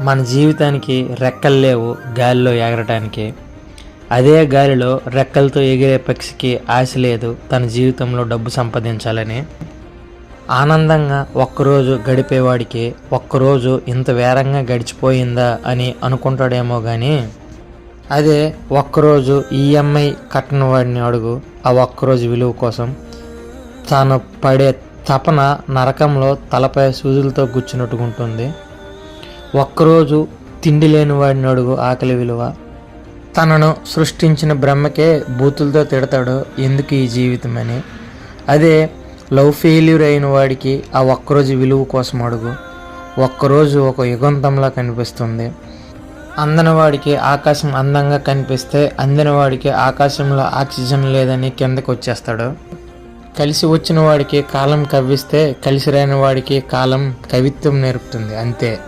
మన జీవితానికి రెక్కలు లేవు గాలిలో ఎగరటానికి. అదే గాలిలో రెక్కలతో ఎగిరే పక్షికి ఆశ లేదు తన జీవితంలో డబ్బు సంపాదించాలని. ఆనందంగా ఒక్కరోజు గడిపేవాడికి ఒక్కరోజు ఇంత వేరంగా గడిచిపోయిందా అని అనుకుంటాడేమో కానీ అదే ఒక్కరోజు ఈఎంఐ కట్టిన వాడిని అడుగు ఆ ఒక్కరోజు విలువ కోసం. తాను పడే తపన నరకంలో తలపై సూదులతో గుచ్చినట్టుకుంటుంది ఒక్కరోజు తిండి లేని వాడిని అడుగు ఆకలి విలువ. తనను సృష్టించిన బ్రహ్మకే బూతులతో తిడతాడు ఎందుకు ఈ జీవితం అని అదే లవ్ ఫెయిల్యూర్ అయిన వాడికి ఆ ఒక్కరోజు విలువ కోసం అడుగు. ఒక్కరోజు ఒక యుగంతంలా కనిపిస్తుంది. అందని వాడికి ఆకాశం అందంగా కనిపిస్తే అందిన వాడికి ఆకాశంలో ఆక్సిజన్ లేదని కిందకు వచ్చేస్తాడు. కలిసి వచ్చిన వాడికి కాలం కవ్విస్తే కలిసి రాని వాడికి కాలం కవిత్వం నేర్పుతుంది అంతే.